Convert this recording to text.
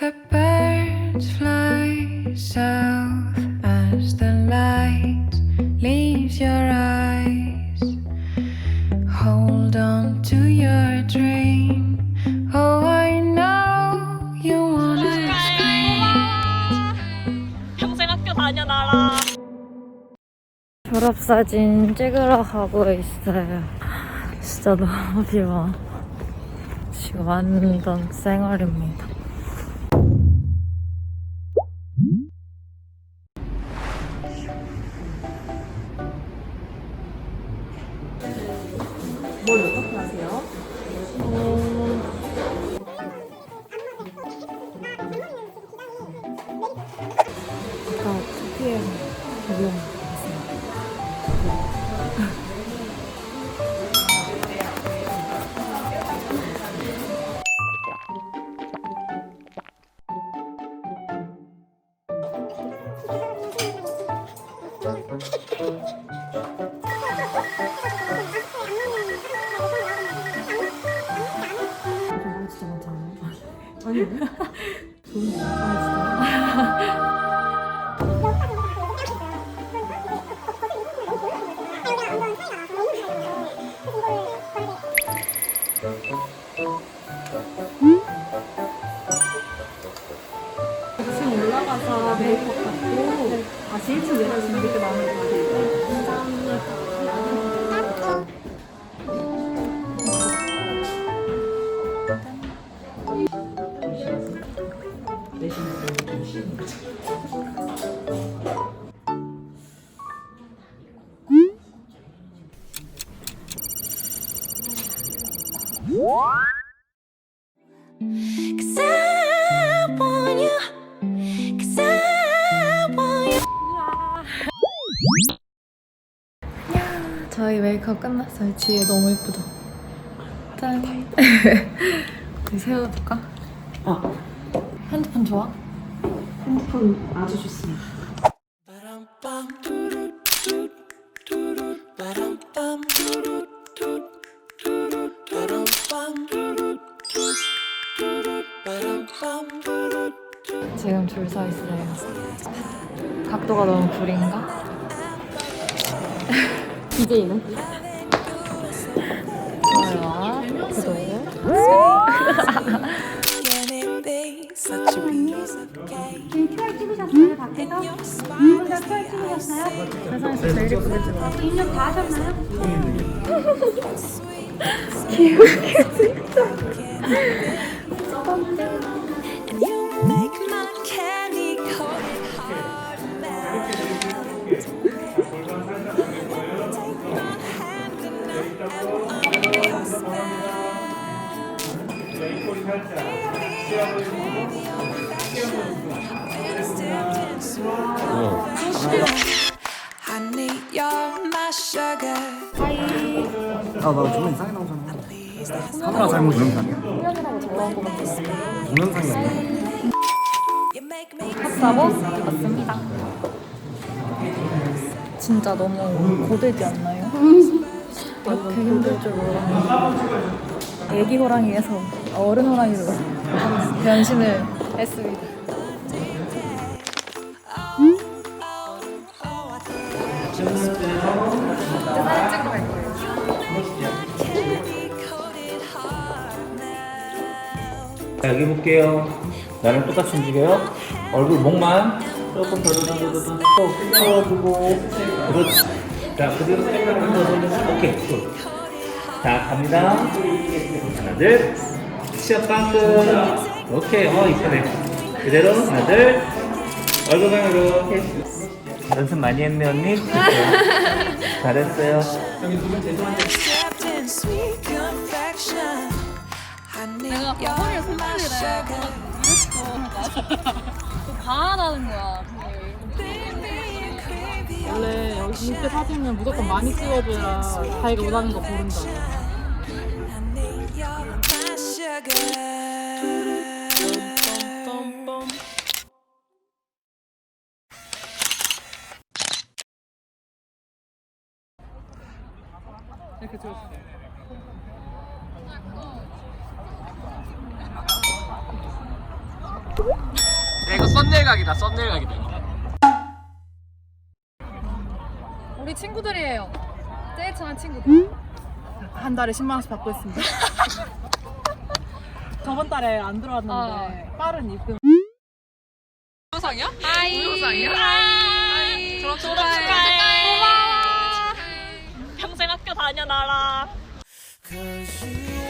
The birds fly south as the light leaves your eyes. Hold on to your dream. Oh, I know you wanna scream. 평생 학교 다녀놔라. 졸업사진 찍으러 가고 있어요. 진짜 너무 비와. 지금 완전 쌩얼입니다. 다 아, 진짜 많잖아요. 아니, 왜? 좋은 아, 지금 올라가서 메이크업 받고 다시 1층 내려오시면 되게 마음에 들어요. 감사합니다. Cause 메이크업 끝났어요. 지혜 너무 예쁘죠? 짠. 우리 세워볼까? 아, 핸드폰 좋아? 핸드폰 아주 좋습니다. 지금 줄 서 있어요. 각도가 너무 구린가? BJ는? 좋아요와 구독. Cake? QR 찍으셨어요? 밖에서? QR 찍으셨어요? 세상에서 제일 예쁘게 찍어. 입력 다 하셨나요? And 아. 카메라 핫사보 왔습니다. 진짜 너무 고되지 않나요? 이렇게 힘들 줄 몰랐는데 애기 호랑이에서 어른 호랑이로 변신을 했습니다. 자, 여기 볼게요. 나랑 똑같이 움직여요. 얼굴 목만 조금 더 더더더더 풀어주고 그렇지. 자, 그대로 돌리면 오케이. 굿. 자, 갑니다. 하나, 둘. 시작 빵끝. 오케이. 어, 이쁘네. 그대로 하나, 둘. 얼굴 방으로 이렇게. 연습 많이 했네, 언니. 그렇죠. 잘했어요. sugar. 과하다는 거야. 원래 여기 이때 사진은 무조건 많이 찍어줘야 자기가 원하는 거 고른다. 이렇게. 야 이거 썸네일 각이다 썸네일 각이다. 우리 친구들이에요. 제일 친한 친구들. 한 달에 10만 원씩 받고 있습니다. 저번 달에 안 들어왔는데 빠른 입금. 졸업 축하해. 고마워. 평생 학교 다녀 나라. Cause you